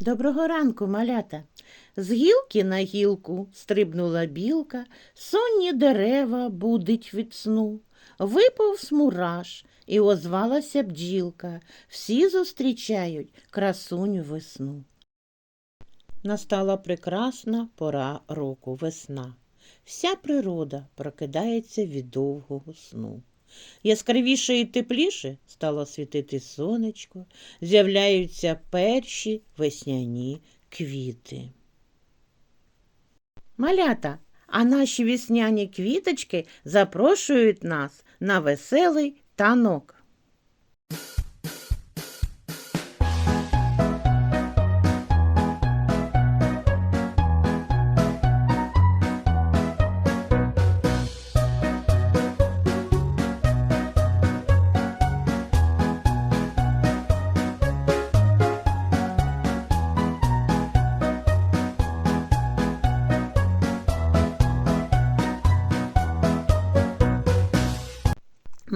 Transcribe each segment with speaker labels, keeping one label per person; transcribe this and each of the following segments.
Speaker 1: Доброго ранку, малята. З гілки на гілку стрибнула білка, сонні дерева будить від сну. Випав смураж і озвалася бджілка. Всі зустрічають красуню весну. Настала прекрасна пора року весна. Вся природа прокидається від довгого сну. Яскравіше і тепліше стало світити сонечко, з'являються перші весняні квіти. Малята, а наші весняні квіточки запрошують нас на веселий танок.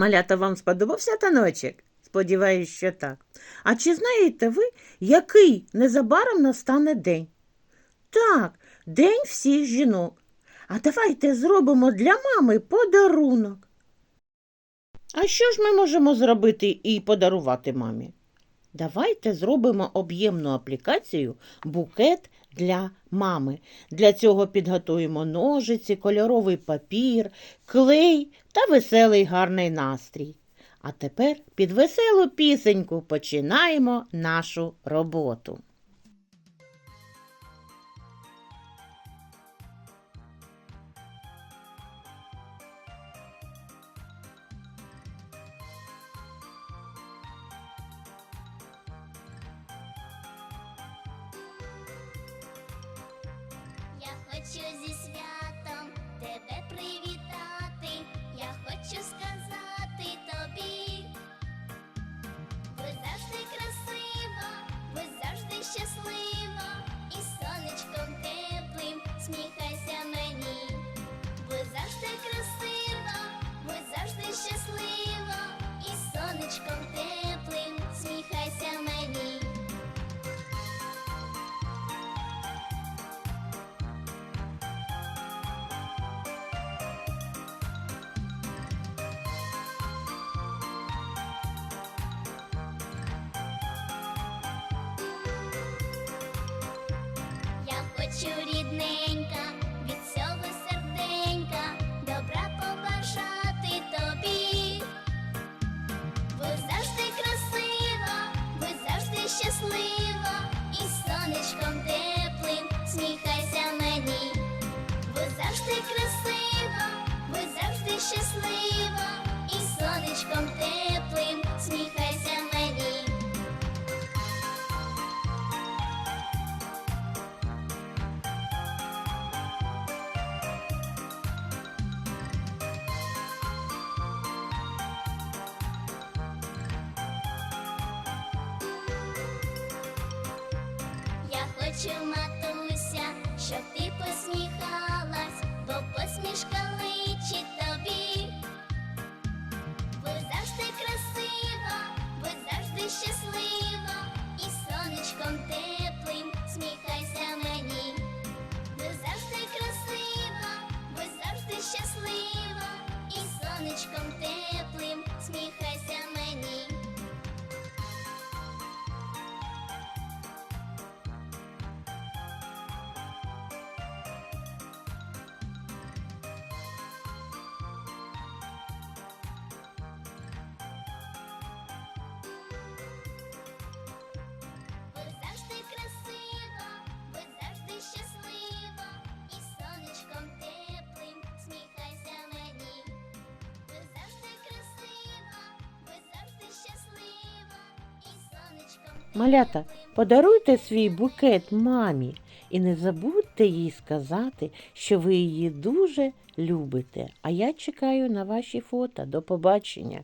Speaker 1: Малята, вам сподобався таночок? Сподіваюсь, що так. А чи знаєте ви, який незабаром настане день? Так, День всіх жінок. А давайте зробимо для мами подарунок. А що ж ми можемо зробити і подарувати мамі? Давайте зробимо об'ємну аплікацію букет для мами. Для цього підготуємо ножиці, кольоровий папір, клей та веселий гарний настрій. А тепер під веселу пісеньку починаємо нашу роботу.
Speaker 2: Я хочу зі святом тебе привітати. Я хочу сказати Ви завжди красиво, ви завжди щасливо, і сонечком теплим сміхайся мені. Ви завжди красиво, ви завжди щасливо, і сонечком теплим Я матуся, щоб ти посміхалась, бо посмішка личить
Speaker 1: Малята, подаруйте свій букет мамі і не забудьте їй сказати, що ви її дуже любите. А я чекаю на ваші фото. До побачення.